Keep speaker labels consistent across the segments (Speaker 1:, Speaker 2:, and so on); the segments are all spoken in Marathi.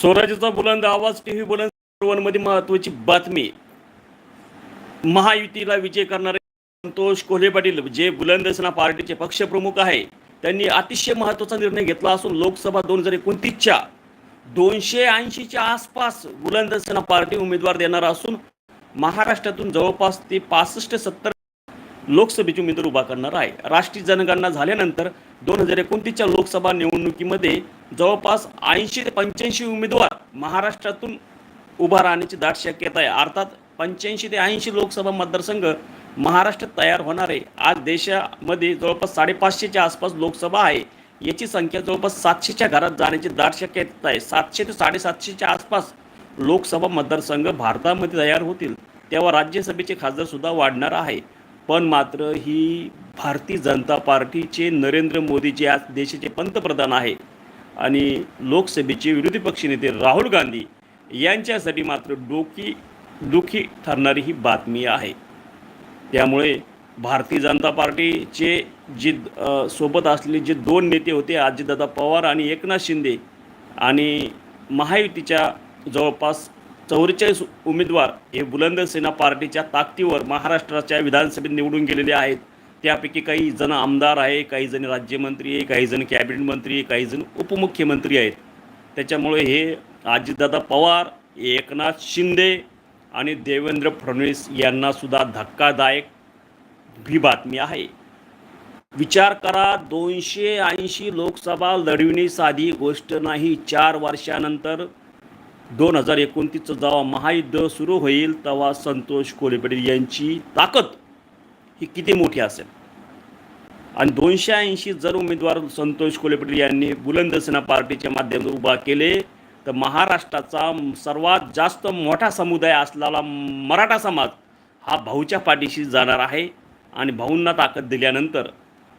Speaker 1: स्वराज्याचा बुलंद आवाज टीव्ही बुलंदमध्ये महत्वाची बातमी. महायुतीला विजय करणारे संतोष कोल्हे पाटील जे बुलंदसेना पार्टीचे पक्षप्रमुख आहे. त्यांनी अतिशय महत्त्वाचा निर्णय घेतला असून लोकसभा दोन हजार एकोणतीसच्या दोनशे ऐंशीच्या आसपास बुलंदसेना पार्टी उमेदवार देणार असून महाराष्ट्रातून जवळपास ते पासष्ट सत्तर लोकसभेचे उमेदवार उभा करणार आहे. राष्ट्रीय जनगणना झाल्यानंतर दोन हजार एकोणतीसच्या लोकसभा निवडणुकीमध्ये जवळपास ऐंशी ते पंच्याऐंशी उमेदवार महाराष्ट्रातून उभा राहण्याची दाट शक्यता आहे. अर्थात पंच्याऐंशी ते ऐंशी लोकसभा मतदारसंघ महाराष्ट्रात तयार होणार आहे. आज देशामध्ये जवळपास साडेपाचशेच्या आसपास लोकसभा आहे. याची संख्या जवळपास सातशेच्या घरात जाण्याची दाट शक्यता आहे. सातशे ते साडेसातशेच्या आसपास लोकसभा मतदारसंघ भारतामध्ये तयार होतील. तेव्हा राज्यसभेचे खासदारसुद्धा वाढणार आहे. पण मात्र ही भारतीय जनता पार्टीचे नरेंद्र मोदी जे आज देशाचे पंतप्रधान आहे. आणि लोकसभेचे विरोधी पक्षनेते राहुल गांधी यांच्यासाठी मात्र डोकी दुखी ठरणारी ही बातमी आहे. त्यामुळे भारतीय जनता पार्टीचे जे सोबत असलेले जे दोन नेते होते अजितदादा पवार आणि एकनाथ शिंदे आणि महायुतीच्या जवळपास चौवेचाळीस उमेदवार हे बुलंद सेना पार्टीच्या ताकदीवर महाराष्ट्राच्या विधानसभेत निवडून गेलेले आहेत. त्यापैकी काही जण आमदार आहे काही जण राज्यमंत्री आहे काही जण कॅबिनेट मंत्री आहे काही जण उपमुख्यमंत्री आहेत. त्याच्यामुळे हे अजितदादा पवार एकनाथ शिंदे आणि देवेंद्र फडणवीस यांनासुद्धा धक्कादायक ही बातमी आहे. विचार करा दोनशे ऐंशी लोकसभा लढविणे साधी गोष्ट नाही. चार वर्षानंतर दोन हजार एकोणतीसचं जेव्हा महायुद्ध सुरू होईल तेव्हा संतोष कोल्हे पाटील यांची ताकद ही किती मोठी असेल? आणि दोनशे ऐंशी जर उमेदवार संतोष कोल्हे पाटील यांनी बुलंद सेना पार्टीच्या माध्यमातून उभा केले तर महाराष्ट्राचा सर्वात जास्त मोठा समुदाय असलेला मराठा समाज हा भाऊच्या पाठीशी जाणार आहे. आणि भाऊंना ताकद दिल्यानंतर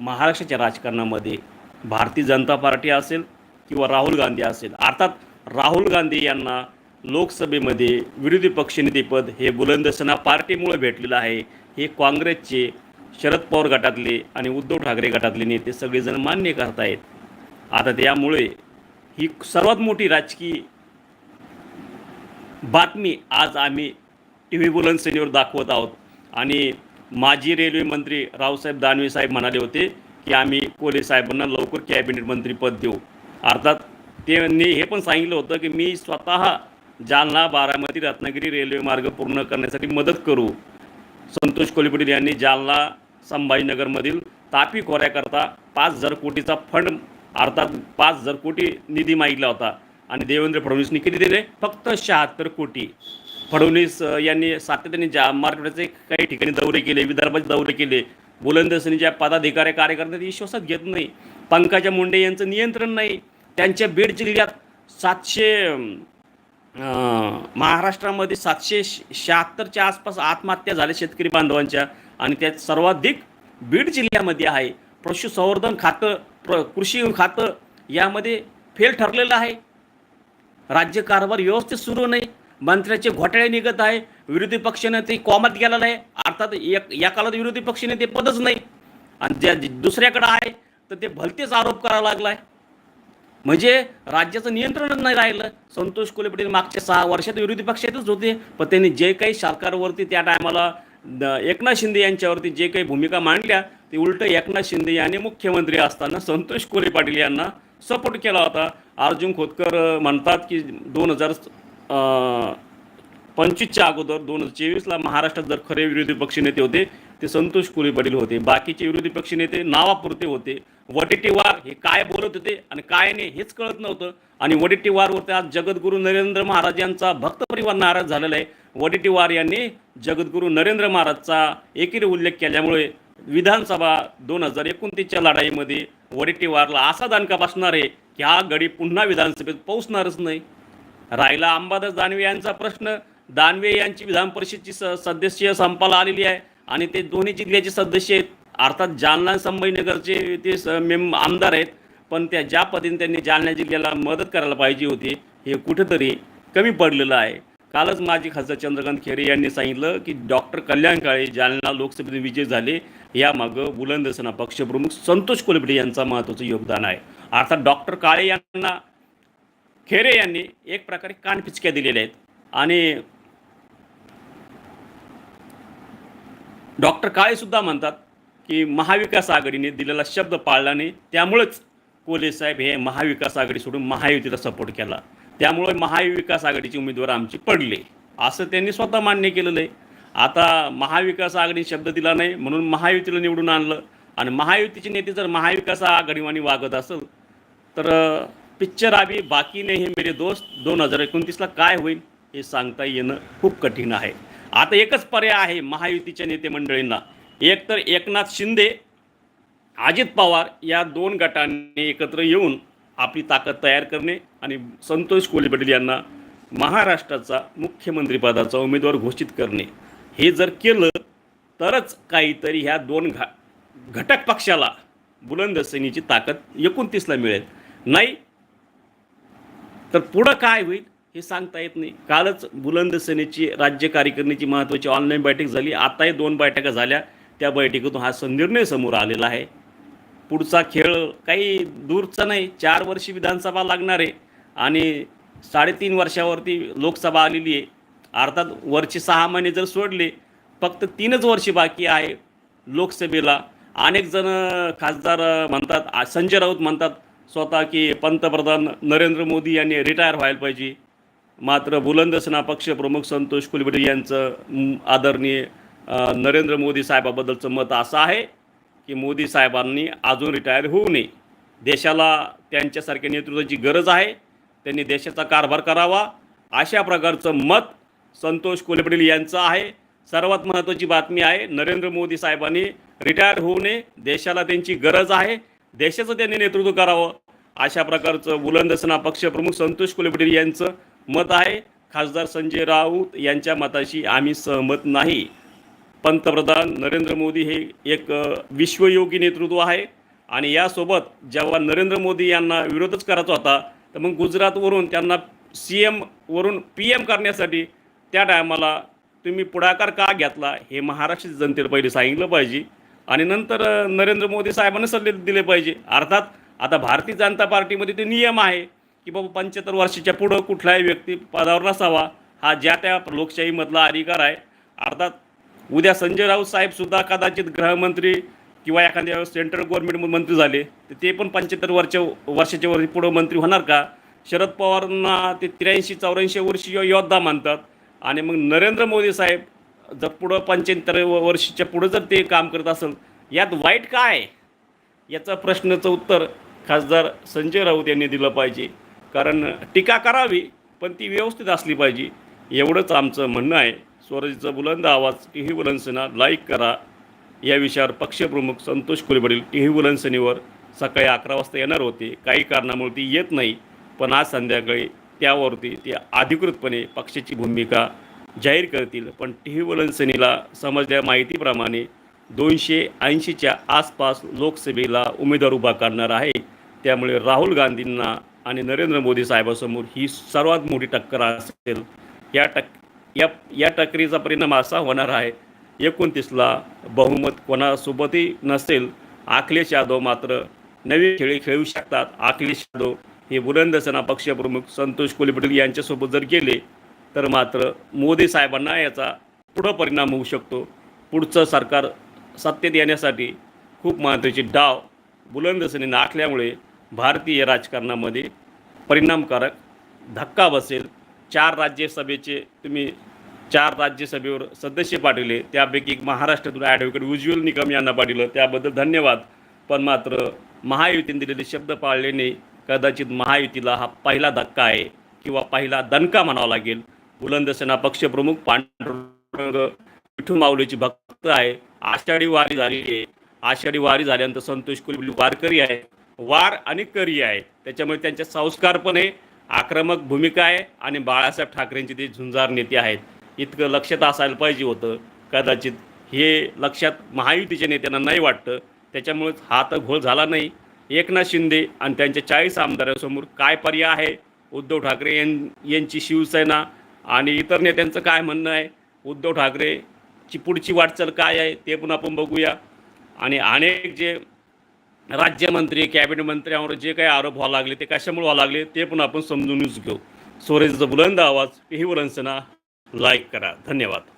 Speaker 1: महाराष्ट्राच्या राजकारणामध्ये भारतीय जनता पार्टी असेल किंवा राहुल गांधी असेल अर्थात राहुल गांधी यांना लोकसभेमध्ये विरोधी पक्षनेतेपद हे बुलंदसेना पार्टीमुळे भेटलेलं आहे. हे काँग्रेसचे शरद पवार गटातले आणि उद्धव ठाकरे गटातले नेते सगळेजण मान्य करतायत. आता त्यामुळे ही सर्वात मोठी राजकीय बातमी आज आम्ही टी व्ही बुलंदसेनेवर दाखवत आहोत. आणि माजी रेल्वे मंत्री रावसाहेब दानवे साहेब म्हणाले होते की आम्ही कोले साहेबांना लवकर कॅबिनेट मंत्रीपद देऊ. अर्थात त्यांनी हे पण सांगितलं होतं की मी स्वतः जालना बारामती रत्नागिरी रेल्वे मार्ग पूर्ण करण्यासाठी मदत करू. संतोष कोल्हे यांनी जालना संभाजीनगरमधील तापी खोऱ्याकरता पाच हजार कोटीचा फंड अर्थात पाच हजार कोटी निधी मागितला होता. आणि देवेंद्र फडणवीसनी किती दिले? फक्त शहात्तर कोटी. फडणवीस यांनी सातत्याने जा मार्केटचे काही ठिकाणी दौरे केले विदर्भाचे दौरे केले बुलंदसेनेच्या पदाधिकारी कार्यकर्त्यांनी विश्वासात घेत नाही. पंकजा मुंडे यांचं नियंत्रण नाही. त्यांच्या बीड जिल्ह्यात सातशे महाराष्ट्रामध्ये सातशे शहात्तरच्या आसपास आत्महत्या झाल्या शेतकरी बांधवांच्या आणि त्यात सर्वाधिक बीड जिल्ह्यामध्ये आहे. पशुसंवर्धन खातं प्र कृषी खातं यामध्ये फेल ठरलेलं आहे. राज्य कारभार व्यवस्थित सुरू नाही. मंत्र्याचे घोटाळे निघत आहे. विरोधी पक्षाने ते कॉमात गेलेलं आहे. अर्थात एक या काळात विरोधी पक्षाने ते पदच नाही. आणि ज्या दुसऱ्याकडं आहे तर ते भलतेच आरोप करावा लागला आहे म्हणजे राज्याचं नियंत्रणच नाही राहिलं. संतोष कोले पाटील मागच्या सहा वर्षात विरोधी पक्षातच होते. पण त्यांनी जे काही सरकारवरती त्या टायमाला द- एकनाथ शिंदे यांच्यावरती जे काही भूमिका मांडल्या ते उलट एकनाथ शिंदे यांनी मुख्यमंत्री असताना संतोष कोले पाटील यांना सपोर्ट केला होता. अर्जुन खोतकर म्हणतात की दोन हजार पंचवीसच्या अगोदर दोन हजार चोवीसला महाराष्ट्रात जर खरे विरोधी पक्षनेते होते ते संतोष कोळी पाटील होते. बाकीचे विरोधी पक्ष नेते नावापुरते होते. वडेट्टीवार हे काय बोलत होते आणि काय नाही हेच कळत नव्हतं. आणि वडेट्टीवारवरती आज जगद्गुरू नरेंद्र महाराज यांचा भक्त परिवार नाराज झालेला आहे. वडेट्टीवार यांनी जगद्गुरू नरेंद्र महाराजचा एकेरी उल्लेख केल्यामुळे विधानसभा दोन हजार एकोणतीसच्या लढाईमध्ये वडेट्टीवारला असा दणका बसणार आहे की हा गडी पुन्हा विधानसभेत पोहोचणारच नाही. राहिला अंबादास दानवे यांचा प्रश्न. दानवे यांची विधान परिषदची स सदस्य संपाला आलेली आहे. आणि ते दोन्ही जिल्ह्याचे सदस्य आहेत. अर्थात जालना संभाजीनगरचे ते स मेम आमदार आहेत. पण त्या ज्या पद्धतीने त्यांनी जालना जिल्ह्याला मदत करायला पाहिजे होती हे कुठंतरी कमी पडलेलं आहे. कालच माजी खासदार चंद्रकांत खेरे यांनी सांगितलं की डॉक्टर कल्याण काळे जालना लोकसभेत विजय झाले. यामागं बुलंदसेना पक्षप्रमुख संतोष कोलबडे यांचा महत्त्वाचं योगदान आहे. अर्थात डॉक्टर काळे यांना खेरे यांनी एक प्रकारे कानपिचक्या दिलेल्या आहेत. आणि डॉक्टर काळे सुद्धा म्हणतात की महाविकास आघाडीने दिलेला शब्द पाळला नाही त्यामुळेच कोले साहेब हे महाविकास आघाडी सोडून महायुतीला सपोर्ट केला. त्यामुळे महाविकास आघाडीचे उमेदवार आमचे पडले. असं त्यांनी स्वतः मान्य केलेलं आहे. आता महाविकास आघाडी शब्द दिला नाही म्हणून महायुतीला निवडून आणलं. आणि महायुतीचे नेते जर महाविकास आघाडीवानी वागत असेल तर पिक्चर आम्ही बाकी नाही हे मेरे दोस्त. दोन हजार एकोणतीसला काय होईल हे सांगता येणं खूप कठीण आहे. आता एकच पर्याय आहे महायुतीच्या नेते मंडळींना. एकतर एकनाथ शिंदे अजित पवार या दोन गटांनी एकत्र येऊन आपली ताकद तयार करणे आणि संतोष कोले पाटील यांना महाराष्ट्राचा मुख्यमंत्रीपदाचा उमेदवार घोषित करणे. हे जर केलं तरच काहीतरी ह्या दोन घा घटक पक्षाला बुलंद सेनेची ताकद एकोणतीसला मिळेल. नाही तर पुढं काय होईल? हे सांगता येत नाही. कालच बुलंद सेनेची राज्य कार्यकारिणीची महत्त्वाची ऑनलाईन बैठक झाली. आताही दोन बैठका झाल्या. त्या बैठकीतून हा संनिर्णय निर्णय समोर आलेला आहे. पुढचा खेळ काही दूरचा नाही. चार वर्षी विधानसभा लागणार आहे. आणि साडेतीन वर्षावरती लोकसभा आलेली आहे. अर्थात वरचे सहा महिने जर सोडले फक्त तीनच वर्षे बाकी आहे लोकसभेला. अनेक जण खासदार म्हणतात संजय राऊत म्हणतात स्वतः की पंतप्रधान नरेंद्र मोदी यांनी रिटायर व्हायला पाहिजे. मात्र बुलंदसना पक्षप्रमुख संतोष कुलबर्डी यांचं आदरणीय नरेंद्र मोदी साहेबाबद्दलचं मत असं आहे की मोदी साहेबांनी अजून रिटायर होऊ नये. देशाला त्यांच्यासारख्या नेतृत्वाची गरज आहे. त्यांनी देशाचा कारभार करावा. अशा प्रकारचं मत संतोष कोल्हेपटेल यांचं आहे. सर्वात महत्त्वाची बातमी आहे नरेंद्र मोदी साहेबांनी रिटायर होऊ नये. देशाला त्यांची गरज आहे. देशाचं त्यांनी नेतृत्व करावं. अशा प्रकारचं बुलंदसना पक्षप्रमुख संतोष कोल्हेपटेल यांचं मत आहे. खासदार संजय राऊत यांच्या मताशी आम्ही सहमत नाही. पंतप्रधान नरेंद्र मोदी हे एक विश्वयोगी नेतृत्व आहे. आणि यासोबत जेव्हा नरेंद्र मोदी यांना विरोधच करायचा होता तर मग गुजरातवरून त्यांना सी एमवरून पी एम करण्यासाठी त्या टायमाला तुम्ही पुढाकार का घेतला हे महाराष्ट्र जनतेला पहिले सांगितलं पाहिजे. आणि नंतर नरेंद्र मोदी साहेबांना सल्ले दिले पाहिजे. अर्थात आता भारतीय जनता पार्टीमध्ये ते नियम आहे. की बाबा पंच्याहत्तर वर्षाच्या पुढं कुठलाही व्यक्ती पदावर नसावा हा ज्या त्या लोकशाहीमधला अधिकार आहे. अर्थात उद्या संजय राऊत साहेबसुद्धा कदाचित गृहमंत्री किंवा एखाद्या सेंट्रल गव्हर्नमेंट मंत्री झाले तर ते पण पंच्याहत्तर वर्ष वर्षाच्या वर पुढं मंत्री होणार का? शरद पवारांना ते त्र्याऐंशी चौऱ्याऐंशी वर्षीय योद्धा मानतात. आणि मग नरेंद्र मोदी साहेब जर पुढं पंच्याहत्तर वर्षाच्या पुढं जर ते काम करत असेल यात वाईट काय? याचा प्रश्नाचं उत्तर खासदार संजय राऊत यांनी दिलं पाहिजे. कारण टीका करावी पण ती व्यवस्थित असली पाहिजे. एवढंच आमचं म्हणणं आहे. स्वराजीचा बुलंद आवाज टी व्ही बुलंदसेना लाईक करा. या विषयावर पक्षप्रमुख संतोष कुलबडील टी व्ही बुलंदसेनेवर सकाळी अकरा वाजता येणार होते. काही कारणामुळे ती येत नाही पण आज संध्याकाळी त्यावरती ते अधिकृतपणे पक्षाची भूमिका जाहीर करतील. पण टी व्ही बुलंदसेनेला समजल्या माहितीप्रमाणे दोनशे ऐंशीच्या आसपास लोकसभेला उमेदवार उभा करणार आहे. त्यामुळे राहुल गांधींना आणि नरेंद्र मोदी साहेबांसमोर ही सर्वात मोठी टक्कर असेल. या टक या या टक्करीचा परिणाम असा होणार आहे. एकोणतीसला बहुमत कोणासोबतही नसेल. अखिलेश यादव मात्र नवी खेळी खेळू शकतात. अखिलेश यादव हे बुलंदसेना पक्षप्रमुख संतोष कोल्हे यांच्यासोबत जर गेले तर मात्र मोदी साहेबांना याचा पुढं परिणाम होऊ शकतो. पुढचं सरकार सत्तेत येण्यासाठी खूप महत्त्वाची डाव बुलंदसेनेनं आखल्यामुळे भारतीय राजकारणामध्ये परिणामकारक धक्का बसेल. चार राज्यसभेचे तुम्ही चार राज्यसभेवर सदस्य पाठवले त्यापैकी एक महाराष्ट्रातून ॲडव्होकेट उज्ज्वल निकम यांना पाठवलं. त्याबद्दल धन्यवाद. पण मात्र महायुतीने दिलेले शब्द पाळले नाही कदाचित महायुतीला हा पहिला धक्का आहे किंवा पहिला दणका म्हणावा लागेल. बुलंदसेना पक्षप्रमुख पांडुरंग विठू माऊलीची भक्त आहे. आषाढी वारी झाली आहे. आषाढी वारी झाल्यानंतर संतोष कुलबुली वारकरी आहे वार आणि करी आहे. त्याच्यामुळे त्यांचे संस्कार पण आहे आक्रमक भूमिका आहे आणि बाळासाहेब ठाकरेंचे ते झुंजार नेते आहेत इतकं लक्षात असायला पाहिजे होतं. कदाचित हे लक्षात महायुतीच्या नेत्यांना नाही वाटतं. त्याच्यामुळेच हा तर घोळ झाला नाही. एकनाथ शिंदे आणि त्यांच्या चाळीस आमदारांसमोर काय पर्याय आहे? उद्धव ठाकरे यां यांची शिवसेना आणि इतर नेत्यांचं काय म्हणणं आहे? उद्धव ठाकरेची पुढची वाटचाल काय आहे? ते पण आपण बघूया. आणि अनेक जे राज्यमंत्री कॅबिनेट मंत्र्यांवर जे काही आरोप व्हायला लागले ते कशामुळे व्हायला लागले ते पण आपण समजूनच घेऊ. स्वराज्याचा बुलंद आवाज ही वलंसना लाईक करा. धन्यवाद.